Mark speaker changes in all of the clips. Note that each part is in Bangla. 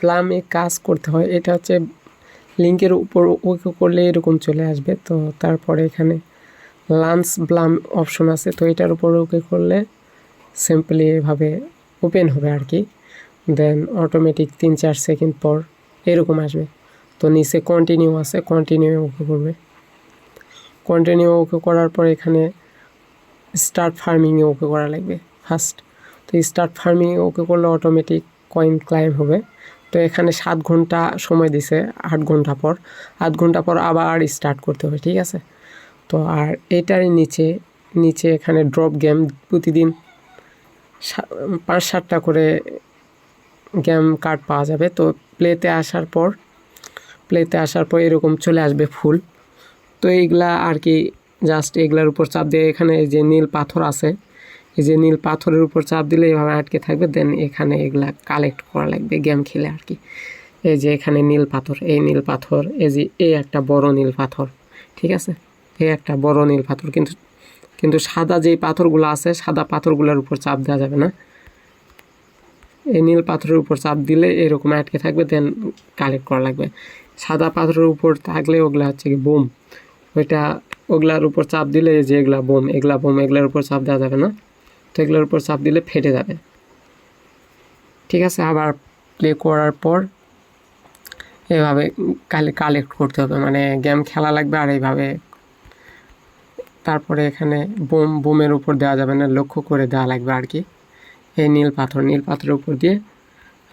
Speaker 1: ব্লামে কাজ করতে হয়। এটা হচ্ছে লিঙ্কের উপর ওকে করলে এরকম চলে আসবে। তো তারপরে এখানে লাঞ্চ ব্লাম অপশন আছে। তো এটার উপর ওকে করলে সিম্পলি এভাবে ওপেন হবে আর কি দেন অটোমেটিক তিন চার সেকেন্ড পর এরকম আসবে। তো নিচে কন্টিনিউ আছে। কন্টিনিউ ওকে করবে। কন্টিনিউ ওকে করার পর এখানে স্টার্ট ফার্মিংয়ে ওকে করা লাগবে। ফার্স্ট তো স্টার্ট ফার্মিংয়ে ওকে করলে অটোমেটিক কয়েন ক্লাইম হবে। তো এখানে সাত ঘণ্টা সময় দিছে, আট ঘণ্টা পর। আট ঘণ্টা পর আবার স্টার্ট করতে হবে, ঠিক আছে? তো আর এটারই নিচে নিচে এখানে ড্রপ গেম প্রতিদিন পাঁচ সাতটা করে গেম কার্ড পাওয়া যাবে। তো প্লেতে আসার পর প্লেতে আসার পর এরকম চলে আসবে ফুল তো এইগুলা আর কি জাস্ট এগুলার উপর চাপ দিয়ে এখানে যে নীল পাথর আছে এই যে নীল পাথরের উপর চাপ দিলে এভাবে আটকে থাকবে দেন এখানে এগুলা কালেক্ট করা লাগবে গেম খেলে আর কি। এই যে এখানে নীল পাথর, এই নীল পাথর, এই যে এই একটা বড় নীল পাথর, ঠিক আছে? এই একটা বড় নীল পাথর, কিন্তু কিন্তু সাদা যেই পাথরগুলো আছে, সাদা পাথরগুলোর উপর চাপ দেওয়া যাবে না। এই নীল পাথরের উপর চাপ দিলে এরকম আটকে থাকবে দেন কালেক্ট করা লাগবে। সাদা পাথরের উপর থাকলে ওগুলা হচ্ছে কি বোম, ওইটা ওগুলার উপর চাপ দিলে যে এগুলা বোম এগুলা বোম, এগুলার উপর চাপ দেওয়া যাবে না। তো এগুলোর উপর চাপ দিলে ফেটে যাবে। ঠিক আছে, আবার প্লে করার পর এভাবে কালে কালেক্ট করতে হবে। মানে গেম খেলা লাগবে আর এইভাবে তারপরে এখানে বোম বোমের উপর দেওয়া যাবে না, লক্ষ্য করে দেওয়া লাগবে আর কি। এই নীল পাথর নীল পাথরের উপর দিয়ে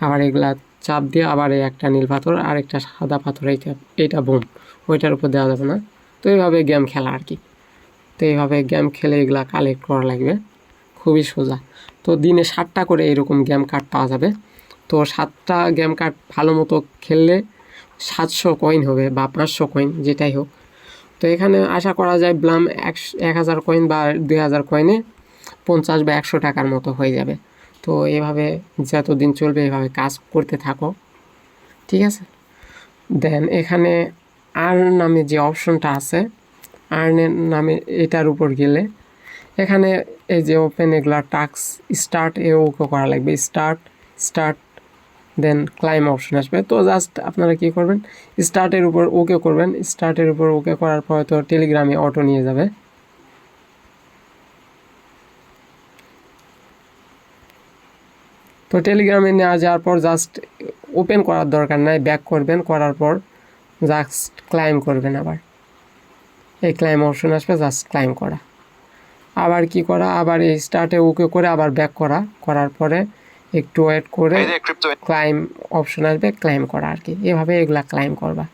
Speaker 1: আবার এগুলা চাপ দিয়ে আবার এই একটা নীল পাথর আর একটা সাদা পাথর, এইটা এইটা বোম, ওইটার উপর দেওয়া যাবে না। তো এইভাবে গেম খেলা আর কি। তো এইভাবে গেম খেলে এগুলা কালেক্ট করা লাগবে। খুবই সোজা। তো দিনে সাতটা করে এরকম গেম কার্ড পাওয়া যাবে। তো সাতটা গেম কার্ড ভালো মতো খেললে সাতশো কয়েন হবে বা পাঁচশো কয়েন যেটাই হোক। তো এখানে আশা করা যায় ব্লাম একশো, এক হাজার কয়েন বা দুই হাজার কয়েনে পঞ্চাশ বা একশো টাকার মতো হয়ে যাবে। তো এভাবে যতদিন চলবে এভাবে কাজ করতে থাকো। ঠিক আছে? দেন এখানে আর নামে যে অপশনটা আছে আর্নের নামে এটার উপর গেলে এখানে এই যে ওপেন এগুলা টাক্স স্টার্ট এ ওকে করা লাগবে start start then claim option আসবে। তো জাস্ট আপনারা কি করবেন স্টার্টের উপর ওকে করবেন স্টার্টের উপর ওকে করার পর তো টেলিগ্রামে অটো নিয়ে যাবে। তো টেলিগ্রামে নেওয়া যাওয়ার পর জাস্ট ওপেন করার দরকার নাই ব্যাক করবেন, করার পর জাস্ট ক্লাইম করবেন আবার। এই ক্লাইম অপশন আসবে জাস্ট ক্লাইম করা। আবার কি করা? আবার এই স্টার্টে ওকে করে আবার ব্যাক করা। করার পরে একটু ওয়েট করে ক্লাইম অপশন আসবে ক্লাইম করা আর কি। এভাবে এগুলা ক্লাইম করবা।